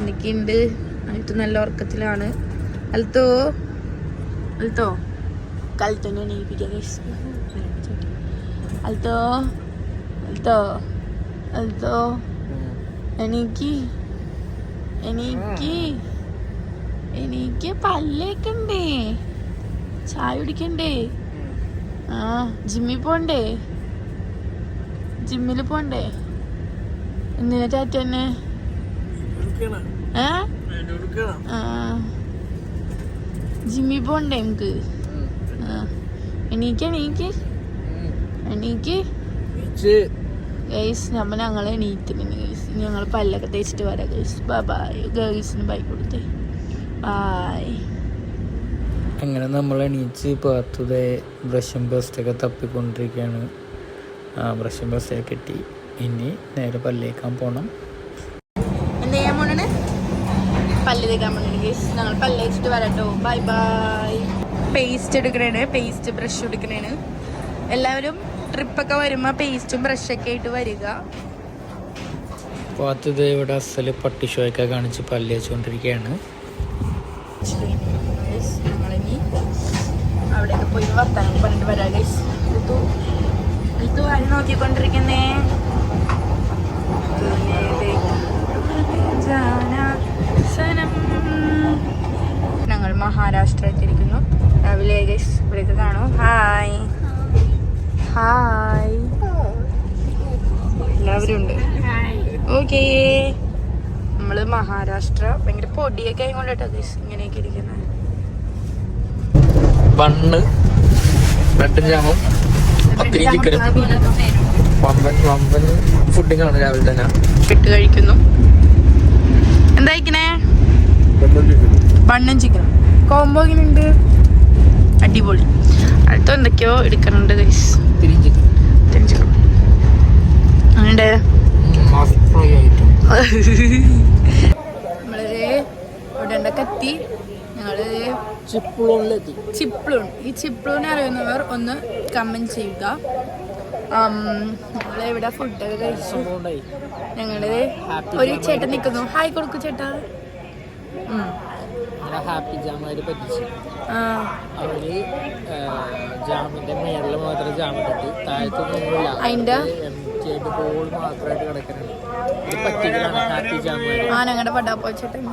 എനിക്കുണ്ട്. അൽത്തു നല്ല ഉറക്കത്തിലാണ്. അൽത്തോ? അൽത്തോ? കൽത്തന്നെ എണീപ്പിക്കാം guys. അൽത്തോ? അൽത്തോ? അൽത്തോ? എനിക്ക് എനിക്ക് എനിക്ക് പല്ലേക്കണ്ടേ ചായ കുടിക്കണ്ടേ. ആ ജിമ്മിൽ പോണ്ടേ? ജിമ്മിൽ പോണ്ടേ? എന്തിനാ ജിമ്മിൽ പോണ്ടേ നമുക്ക് ആ. എണീക്ക് എണീക്ക്. എണീക്ക്. ഗൈസ് നമ്മൾ ഞങ്ങൾ എണീറ്റിരുന്നു ഗൈസ് ഞങ്ങൾ പല്ലൊക്കെ തേച്ചിട്ട് വരാം ഗൈസ്. ബൈ ബൈ ഗൈസിന് ബൈ കൊടുത്തേ. ബൈ അങ്ങനെ നമ്മൾ എണീച്ച് പാത്തത് ബ്രഷും ബസ്റ്റൊക്കെ തപ്പിക്കൊണ്ടിരിക്കുകയാണ്. ആ ബ്രഷും ബസ്റ്റൊക്കെ കിട്ടി. ഇനി നേരെ പല്ലേക്കാൻ പോകണം പല്ല് തേക്കാൻ ഗൈസ് ഞങ്ങൾ പല്ല് തേച്ചിട്ട് വരാട്ടോ. ബൈ ബൈ പേസ്റ്റ് എടുക്കണേണ്. പേസ്റ്റ് ബ്രഷ് എടുക്കണേണ്. എല്ലാവരും ട്രിപ്പൊക്കെ വരുമ്പോൾ പേസ്റ്റും ബ്രഷൊക്കെ ആയിട്ട് വരിക. പാത്തത് ഇവിടെ അസൽ പട്ടിഷോയൊക്കെ കാണിച്ച് പല്ല് വെച്ചുകൊണ്ടിരിക്കുകയാണ് ഞങ്ങളിനി അവിടെയൊക്കെ പോയി വർത്താനം പറഞ്ഞിട്ട് വരാം ഋതു ഋതു ആര് നോക്കിക്കൊണ്ടിരിക്കുന്നേ ഞങ്ങൾ മഹാരാഷ്ട്ര എത്തിയിരിക്കുന്നു രാവിലെ ഗൈസ് ഇവിടേക്ക് കാണൂ ഹായ് ഹായ് എല്ലാവരും ഉണ്ട്. ഓക്കേ നമ്മൾ മഹാരാഷ്ട്ര ഭയങ്കര പൊടിയൊക്കെ ആയിക്കൊണ്ടിട്ടോ ഗൈസ് ഇങ്ങനെയൊക്കെ ഇരിക്കുന്നത് ബണ്ണ് ബ്രെഡും ജാമും പത്തിരി ചിക്കനും വമ്പൻ വമ്പൻ ഫുഡിങ് ആണ് രാവിലെ തന്നെ. ഇട്ട് കഴിക്കുന്നു. എന്താ കഴിക്കണേ? ബണ്ണും ചിക്കനും കോംബോ എങ്ങനെയുണ്ട് അടിപൊളി. അടുത്ത എന്തൊക്കെയോ എടുക്കണുണ്ട് ഗൈസ് ചിക്കൻ അങ്ങനെ നമ്മൾ കത്തി ഞങ്ങൾ ചിപ്ലൂൺ ഈ ചിപ്ലൂൺ അറിയുന്നവർ ഒന്ന് കമന്റ് ചെയ്യുക. ആം, ഞങ്ങൾ ഇവിടെ ഫുഡൊക്കെ കഴിച്ചു. ഞങ്ങൾ ഒരു ചേട്ടൻ നിൽക്കുന്നു. ഹായ് കൊടുക്കു ചേട്ടാ. ഉം. ഹാപ്പി ജാമാര് പറ്റിച്ചു. അവർ ജാമിന്റെ മേളിൽ മാത്രം ജാം ഇട്ടിട്ട് താഴത്തൊന്നുമില്ല അതിന്റെ എം ടി ആയിട്ട് ബോൾ മാത്രമായിട്ട് കിടക്കുന്നുണ്ട് ഇത് പറ്റിക്കലാണ് ഹാപ്പി ജാമാര് ആ ഞങ്ങളുടെ പടാപ്പോ ചേട്ടൻ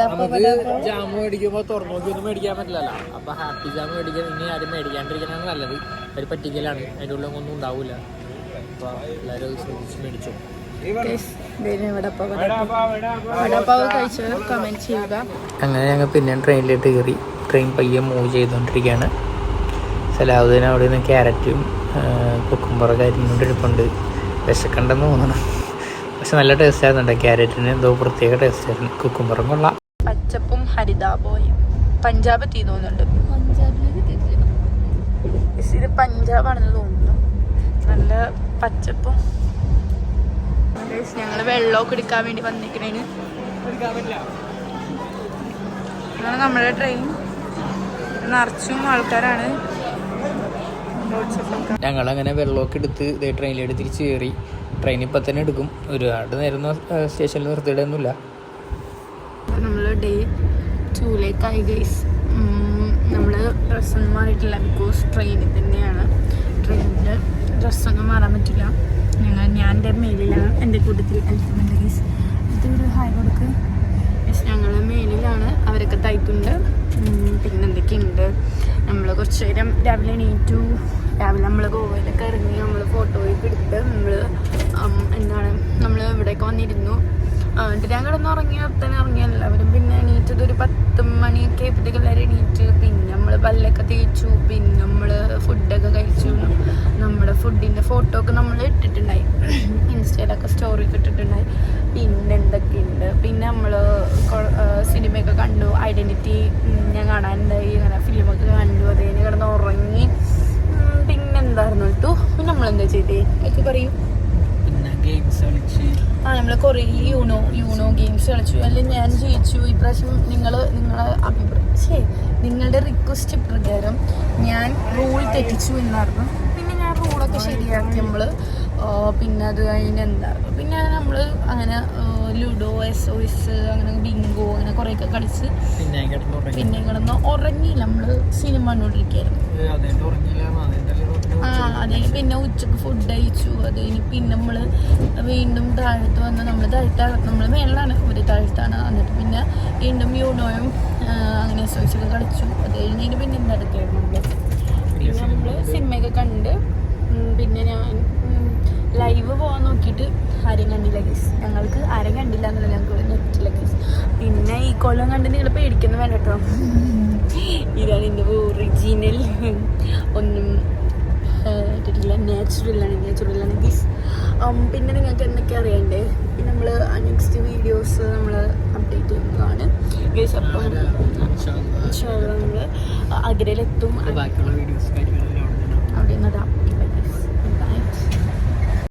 നമുക്ക് ജാം മേടിക്കുമ്പോൾ തുറന്നു നോക്കിയൊന്നും മേടിക്കാൻ പറ്റില്ലല്ലോ. അപ്പൊ ഹാപ്പി ജാം മേടിക്കാൻ ഇനി ആരും മേടിക്കാണ്ടിരിക്കണതാണ് നല്ലത്. ഒരു പറ്റിക്കലാണ് അതിന്റെ ഉള്ളിൽ ഒന്നും ഉണ്ടാവില്ല അപ്പൊ എല്ലാവരും ശ്രദ്ധിച്ച് മേടിച്ചു. വടപ്പാവ് വടപ്പാവ്. വടപ്പാവ് കഴിച്ചവർ കമന്റ് ചെയ്യുക. അങ്ങനെ ഞങ്ങൾ പിന്നെ ട്രെയിനിലോട്ട് കയറി. ട്രെയിൻ പയ്യെ മൂവ് ചെയ്തുകൊണ്ടിരിക്കുകയാണ് സലാഹുദ്ദീൻ അവിടെ നിന്ന് ക്യാരറ്റും കുക്കുംബറൊക്കെ എടുപ്പുണ്ട്. വിശക്കണ്ടെന്ന് തോന്നണം. പക്ഷെ നല്ല ടേസ്റ്റ് ആയിരുന്നുണ്ട് ക്യാരറ്റിന്. എന്തോ പ്രത്യേക ടേസ്റ്റ് ആയിരുന്നു. കുക്കുംബറും കൊള്ളാം. പച്ചപ്പും ഹരിതാപോയും പഞ്ചാബ് എത്തി തോന്നുന്നുണ്ട്. ഇത് പഞ്ചാബാണെന്ന് തോന്നുന്നു. നല്ല പച്ചപ്പും ഞങ്ങൾ വെള്ളമൊക്കെ എടുക്കാൻ വേണ്ടി വന്നിരിക്കണേന്. അങ്ങനെ നമ്മുടെ ട്രെയിൻ നിറച്ചും ആൾക്കാരാണ്. ഞങ്ങൾ അങ്ങനെ വെള്ളമൊക്കെ എടുത്ത് ഇതേ ട്രെയിനിലെടുത്ത് തിരിച്ച് കയറി. ട്രെയിൻ ഇപ്പം തന്നെ എടുക്കും. ഒരുപാട് നേരം സ്റ്റേഷനിൽ നിർത്തിയിടൊന്നുമില്ല. നമ്മൾ ഡേ ടൂലേക്കായി ഗൈസ് നമ്മൾ ഡ്രസ്സൊന്നും മാറിയിട്ടില്ല. ബിക്കോസ് ട്രെയിനിൽ തന്നെയാണ്. ട്രെയിനിൽ ഡ്രസ്സൊന്നും മാറാൻ പറ്റില്ല. ഞങ്ങൾ ഞാൻ എന്റെ മേലിലാണ് എന്റെ കൂട്ടത്തിൽ അൽഫുണ്ട് ഗൈസ് ഇതൊരു ഹായ് കൊടുക്ക്. ഗൈസ് ഞങ്ങൾ മേലിലാണ് അവരൊക്കെ തയ്ക്കുന്നുണ്ട് പിന്നെ എന്തൊക്കെയുണ്ട്? നമ്മൾ കുറച്ച് നേരം രാവിലെ എണീറ്റു. രാവിലെ നമ്മൾ ഗോവയിലൊക്കെ ഇറങ്ങി നമ്മൾ ഫോട്ടോയൊക്കെ എടുത്ത് നമ്മൾ എന്താണ് നമ്മൾ ഇവിടേക്ക് വന്നിരുന്നു. എന്നിട്ട് ഞാൻ കിടന്നുറങ്ങിയ തന്നെ ഇറങ്ങി എല്ലാവരും പിന്നെ എണീറ്റത് ഒരു പത്ത് മണിയൊക്കെ ആയപ്പോഴത്തേക്ക് എല്ലാവരും എണീറ്റ്. പിന്നെ നമ്മൾ പല്ലൊക്കെ തേച്ചു. പിന്നെ നമ്മൾ ഫുഡൊക്കെ കഴിച്ചു. ഫുഡിന്റെ ഫോട്ടോ ഒക്കെ നമ്മൾ ഇട്ടിട്ടുണ്ടായി. ഇൻസ്റ്റയിലൊക്കെ സ്റ്റോറി ഒക്കെ ഇട്ടിട്ടുണ്ടായി. പിന്നെ എന്തൊക്കെയുണ്ട്? പിന്നെ നമ്മൾ സിനിമയൊക്കെ കണ്ടു. ഐഡന്റിറ്റി ഞാൻ കാണാനുണ്ടായി അങ്ങനെ ഫിലിമൊക്കെ കണ്ടു. അത് കഴിഞ്ഞ് കിടന്ന് ഉറങ്ങി. പിന്നെ എന്തായിരുന്നു കേട്ടു പിന്നെ നമ്മളെന്താ ചെയ്തേ? ഒക്കെ പറയൂ. പിന്നെ ഗെയിംസ് കളിച്ച്. ആ നമ്മൾ കുറേ യൂണോ യൂണോ ഗെയിംസ് കളിച്ചു. അല്ലെങ്കിൽ ഞാൻ ജയിച്ചു. ഇപ്രാവശ്യം നിങ്ങൾ നിങ്ങളെ അഭിപ്രായം നിങ്ങളുടെ റിക്വസ്റ്റ് പ്രകാരം ഞാൻ റൂൾ തെറ്റിച്ചു എന്നായിരുന്നു. ഞാൻ ശരിയാക്കി നമ്മൾ പിന്നെ അത് കഴിഞ്ഞ് എന്താ പിന്നെ നമ്മൾ അങ്ങനെ ലുഡോ എസ് ഒ എസ് അങ്ങനെ ബിങ്കോ അങ്ങനെ കുറേയൊക്കെ കളിച്ച് പിന്നെ കിടന്നു ഉറങ്ങിയില്ല. നമ്മൾ സിനിമ കണ്ടുകൊണ്ടിരിക്കുകയായിരുന്നു ആ അതെ പിന്നെ ഉച്ചയ്ക്ക് ഫുഡ് കഴിച്ചു. അത് കഴിഞ്ഞ് പിന്നെ നമ്മൾ വീണ്ടും താഴത്ത് വന്ന് നമ്മൾ താഴത്താണ് നമ്മൾ മേളിലാണ്. ഒരു താഴത്താണ്. എന്നിട്ട് പിന്നെ വീണ്ടും യൂഡോയും അങ്ങനെ എസ് ഒ എസ് ഒക്കെ കളിച്ചു. അത് കഴിഞ്ഞിട്ട് പിന്നെ എന്തെടുക്കായിരുന്നു നമ്മൾ പിന്നെ നമ്മൾ സിനിമയൊക്കെ കണ്ട് പിന്നെ ഞാൻ ലൈവ് പോകാൻ നോക്കിയിട്ട് ആരും കണ്ടില്ല ഗൈസ് ഞങ്ങൾക്ക് ആരും കണ്ടില്ല എന്നുള്ള ഞങ്ങൾക്ക് നെറ്റില്ല ഗൈസ് പിന്നെ ഈ കൊല്ലം കണ്ട് നിങ്ങൾ പേടിക്കുന്ന വേണ്ട കേട്ടോ ഇതാണ് എന്റെ ഒറിജിനൽ ഒന്നും ഇട്ടിട്ടില്ല. നാച്ചുറലാണ് നാച്ചുറലാണ് ഗീസ് പിന്നെ നിങ്ങൾക്ക് എന്തൊക്കെ അറിയണ്ടേ? പിന്നെ നമ്മൾ നെക്സ്റ്റ് വീഡിയോസ് നമ്മൾ അപ്ഡേറ്റ് ചെയ്യുന്നതാണ്. ഗൈസ് അപ്പോൾ നമ്മൾ കാര്യങ്ങളെല്ലാം അവിടെ നിന്നതാണ്